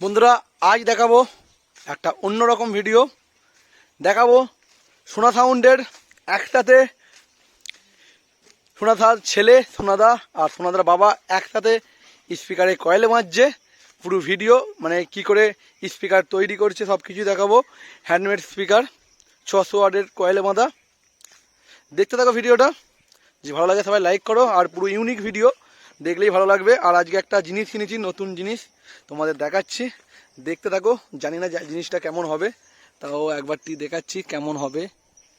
বন্ধুরা, আজ দেখাবো একটা অন্যরকম ভিডিও দেখাবো সোনা সাউন্ডের একসাথে সোনাদার ছেলে সোনাদা আর সোনাদার বাবা একসাথে স্পিকারে কয়েলে মারছে পুরো ভিডিও মানে কি করে স্পিকার তৈরি করছে সব কিছু দেখাবো। হ্যান্ডমেড স্পিকার ছশো ওয়ার্ডের কয়েলে বাঁধা। দেখতে থাকো ভিডিওটা যে ভালো লাগে সবাই লাইক করো। আর পুরো ইউনিক ভিডিও দেখলেই ভালো লাগবে। আর আজকে একটা জিনিস কিনেছি, নতুন জিনিস। তোমাদের দেখাচ্ছি। দেখতে থাকো, জানি না জিনিসটা কেমন হবে। তাও একবারটি দেখাচ্ছি কেমন হবে,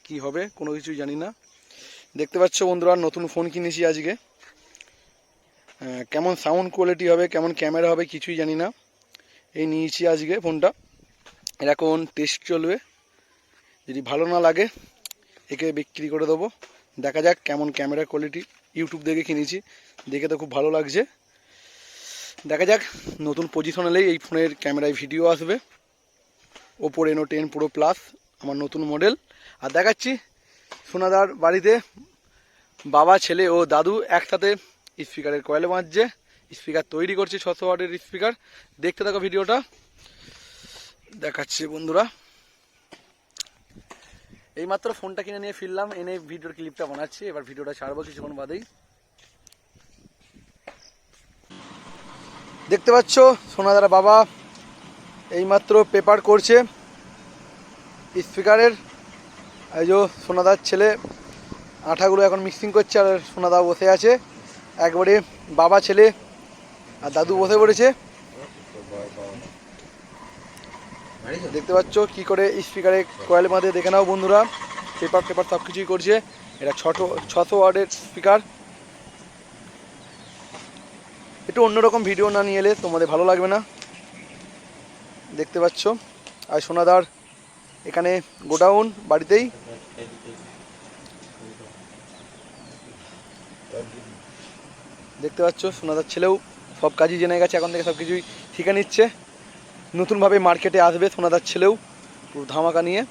কি হবে, কোনো কিছুই জানি না। দেখতে পাচ্ছ বন্ধুরা, নতুন ফোন কিনেছি আজকে। কেমন সাউন্ড কোয়ালিটি হবে, কেমন ক্যামেরা হবে, কিছুই জানি না। এই নিয়েছি আজকে ফোনটা। এর এখন টেস্ট চলবে। যদি ভালো না লাগে, একে বিক্রি করে দেবো। দেখা যাক কেমন ক্যামেরা কোয়ালিটি ইউটিউব দেখে কিনেছি। দেখে তো খুব ভালো লাগছে। দেখা যাক, নতুন পজিশন এলেই এই ফোনের ক্যামেরায় ভিডিও আসবে। Oppo Reno ten pro plus আমার নতুন মডেল আর দেখাচ্ছি সোনাদার বাড়িতে বাবা, ছেলে ও দাদু একসাথে স্পিকারের কয়েল বাঁধছে। স্পিকার তৈরি করছে ছশো ওয়াটের স্পিকার দেখতে থাকো ভিডিওটা দেখাচ্ছি বন্ধুরা। এইমাত্র ফোনটা কিনে নিয়ে ফিরলাম, এনে ভিডিওর ক্লিপটা বানাচ্ছি। এবার ভিডিওটা ছাড়বো কিছুক্ষণ বাদেই। দেখতে পাচ্ছ, সোনাদার বাবা এইমাত্র পেপার করছে। স্পিকারের এই যে সোনাদার ছেলে আঠাগুলো এখন মিক্সিং করছে আর সোনাদা বসে আছে। একবারে বাবা ছেলে আর দাদু বসে পড়েছে। দেখতে পাচ্ছ কি করে স্পিকারে কয়েল বাঁধে। দেখে নাও বন্ধুরা পেপার পেপার সব কিছুই করছে। এটা ছশো ছশো ওয়ার্ডের স্পিকার একটু অন্যরকম ভিডিও না নিয়ে এলে তোমাদের ভালো লাগবে না। দেখতে পাচ্ছ? আর সোনাদার এখানে গোডাউন বাড়িতেই। দেখতে পাচ্ছ? সোনাদার ছেলেও সব কাজই জেনে গেছে, এখন থেকে সব কিছুই শিখে নিচ্ছে। নতুনভাবে মার্কেটে আসবে সোনাদার ছেলেও, পুরো ধামাকা নিয়ে।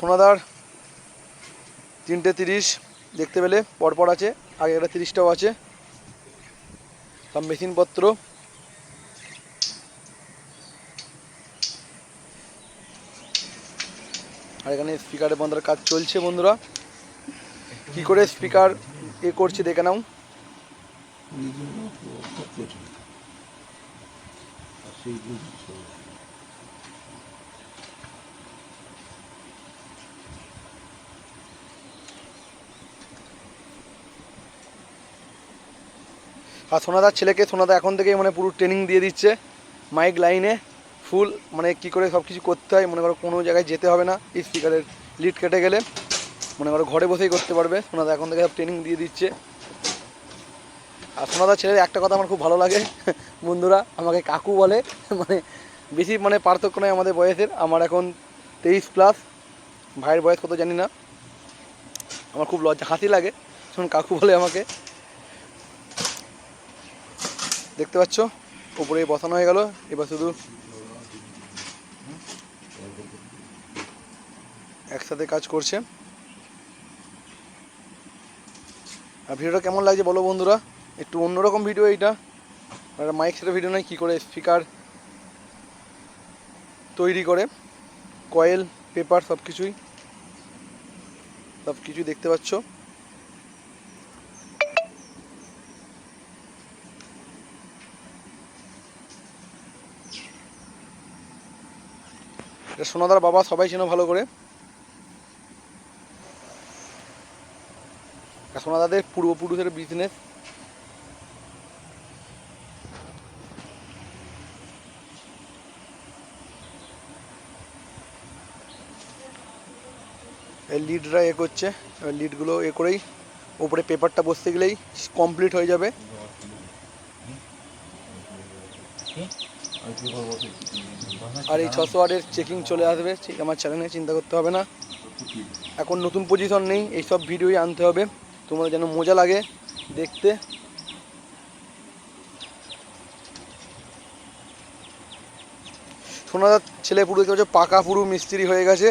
সোনাদার, তিনটে তিরিশ, দেখতে পেলে পরপর আছে, আগে একটা তিরিশটাও আছে। সব মেশিনপত্র আর এখানে স্পিকারে বন্ধার কাজ চলছে বন্ধুরা। কি করে স্পিকার এ করছে দেখে নাও। আর সোনাদার ছেলেকে সোনাদা এখন থেকেই মানে পুরো ট্রেনিং দিয়ে দিচ্ছে। মাইক লাইনে ফুল মানে কি করে সব কিছু করতে হয়, মনে করো কোনো জায়গায় যেতে হবে না স্পিকারের লিড কেটে গেলে। মনে করো ঘরে বসেই করতে পারবে, সোনাদা এখন থেকে সব ট্রেনিং দিয়ে দিচ্ছে। আর সোনাদার ছেলের একটা কথা আমার খুব ভালো লাগে, বন্ধুরা, আমাকে কাকু বলে মানে বেশি মানে পার্থক্য নয় আমাদের বয়সের, আমার এখন তেইশ প্লাস ভাইয়ের বয়স কত জানি না, আমার খুব লজ্জা, হাসি লাগে। শোন কাকু বলে আমাকে দেখতে পাচ্ছ? উপরে বসানো হয়ে গেল, এবার শুধু একসাথে কাজ করছে। আর ভিডিওটা কেমন লাগছে বলো বন্ধুরা? একটু অন্যরকম ভিডিও এইটা। আর মাইক সেটের ভিডিও নয় কী করে স্পিকার তৈরি করে। কয়েল পেপার সব কিছুই সব কিছুই দেখতে পাচ্ছ। এটা সোনাদার বাবা, সবাই চেনো ভালো করে। সোনাদাদের পূর্বপুরুষের বিজনেস এই লিডরা এ করছে লিডগুলো এ করেই ওপরে পেপারটা বসতে গেলেই কমপ্লিট হয়ে যাবে। আর এই ছশো ওয়ার্ডের চেকিং চলে আসবে, ঠিক আমার চ্যানেলে চিন্তা করতে হবে না। এখন নতুন পজিশন নেই, এইসব ভিডিওই আনতে হবে। তোমার যেন মজা লাগে দেখতে। সোনাদার ছেলে পুরো পাচ্ছ পাকা, পুরো মিস্ত্রি হয়ে গেছে।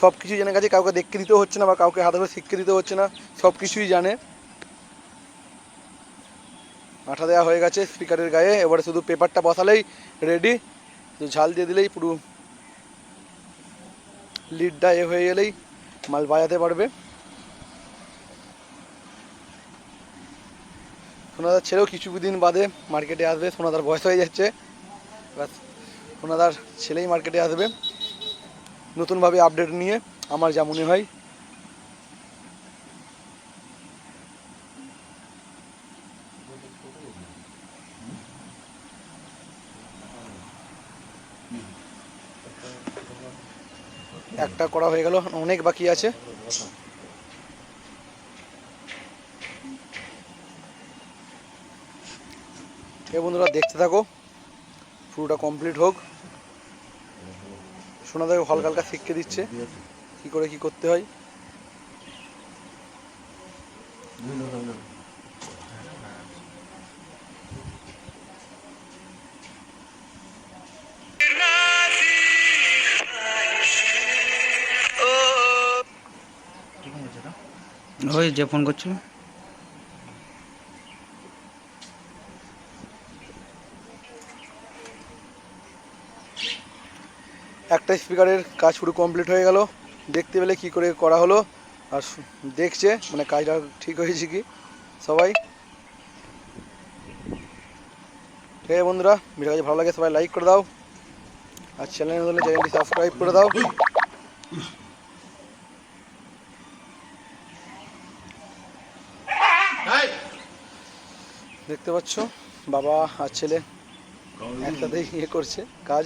সব কিছুই জেনে গেছে, কাউকে দেখতে দিতেও হচ্ছে না বা কাউকে হাতে করে শিক্ষা দিতে হচ্ছে না। সব কিছুই জানে। আঠা দেওয়া হয়ে গেছে স্পিকারের গায়ে। এবারে শুধু পেপারটা বসালেই রেডি তো ঝাল দিয়ে দিলেই পুরো লিডটা এ হয়ে গেলেই মাল বাজাতে পারবে। সোনাদার ছেলেও কিছু দিন বাদে মার্কেটে আসবে। সোনাদার বয়স হয়ে যাচ্ছে। ব্যাস, সোনাদার ছেলেই মার্কেটে আসবে। নতুনভাবে আপডেট নিয়ে আমার যা মনে হয় একটা করা হয়ে গেল, অনেক বাকি আছে। বন্ধুরা, দেখতে থাকো। পুরোটা কমপ্লিট হোক। সোনাদাকে হালকা হালকা শিখকে দিচ্ছে। কি করে কি করতে হয়? ওই যে ফোন করছিল। একটা স্পিকারের কাজ পুরো কমপ্লিট হয়ে গেল। দেখতে পেলে কি করে করা হলো। আর দেখছে মানে কাজটা ঠিক হয়েছে কি? সবাই। ঠিক আছে বন্ধুরা ভিডিও কাছে ভালো লাগে সবাই লাইক করে দাও। আর চ্যানেল হলে চ্যানেলটি সাবস্ক্রাইব করে দাও। দেখতে পাচ্ছ বাবা আর ছেলে একসাথেই ইয়ে করছে কাজ।